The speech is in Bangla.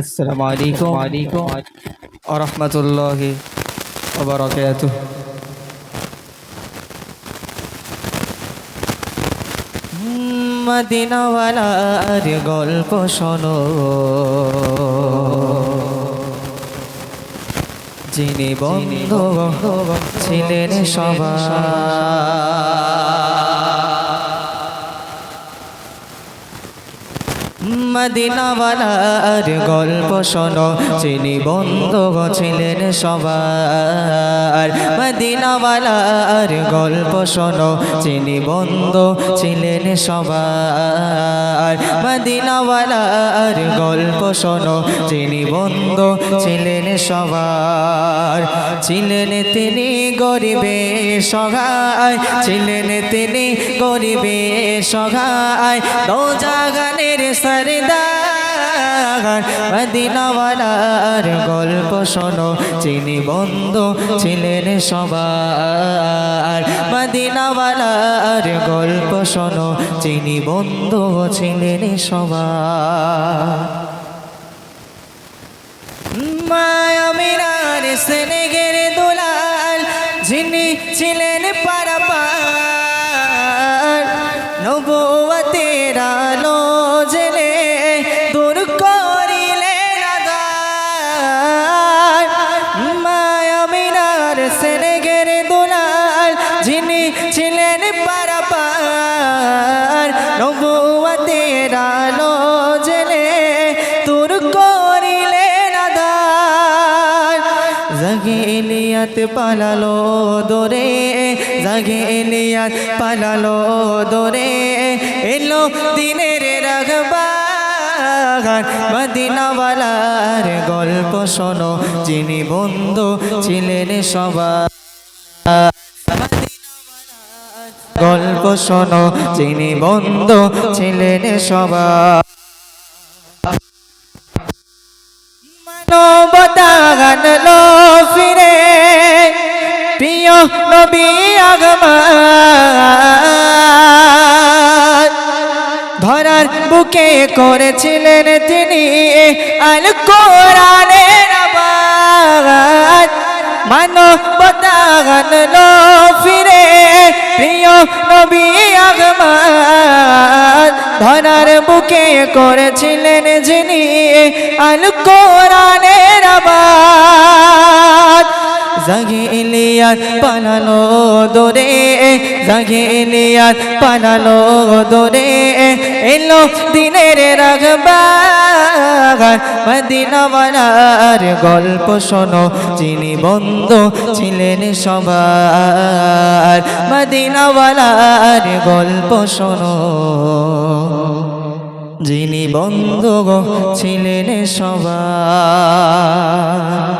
আসসালামু আলাইকুম ওয়া রাহমাতুল্লাহি ওয়া বারাকাতুহু। মদিনাওয়ালার গল্প শোনো। যিনি বন্ধু ছিলেন সবার। মদিনাওয়ালার গল্প শোনো। যিনি বন্ধু ছিলেন সবার। মদিনাওয়ালার গল্প শোনো। যিনি বন্ধু ছিলেন সবার। মদিনাওয়ালার গল্প শোনো। যিনি বন্ধু ছিলেন সবার। ছিলেন তিনি গরিবে সগায় ছিলেন তিনি গরিবে সগায় দো জাগানের সরদার মদিনাওয়ালার গল্প শোনো চিনি বন্ধু ছিলেন সবার। মদিনাওয়ালার গল্প শোনো চিনি বন্ধু ছিলেন সবার। মায়ামিনার সেনেগের দোলাল, যিনি ছিলেন পারাপার জেলে জাগিলিয়াত পালালো দোরে, জাগিলিয়াত পালালো দোরে, এলো দিনের রাগবার মদিনাওয়ালার গল্প শোনো, যিনি বন্ধু ছিলেন সবার। গল্প শোনো। যিনি বন্ধু ছিলেন সবার। মানবতাগান লো ফিরে। প্রিয় নবী ধরার বুকে করেছিলেন তিনি আল কোরআনের আবাদ। মানবতাগান লো ফিরে। প্রিয় নবী আগমন ধরার বুকে করেছিলেন যিনি আল কোরআনের আবাদ। জাগে ইলিয়াত পালালো দোরে, জাগে ইলিয়াত পালালো দোরে, এলো দিনের রাগবার মদিনাওয়ালার গল্প শোনো। যিনি বন্ধু ছিলেন সবার। মদিনাওয়ালার গল্প শোনো। যিনি বন্ধু ছিলেন সবার।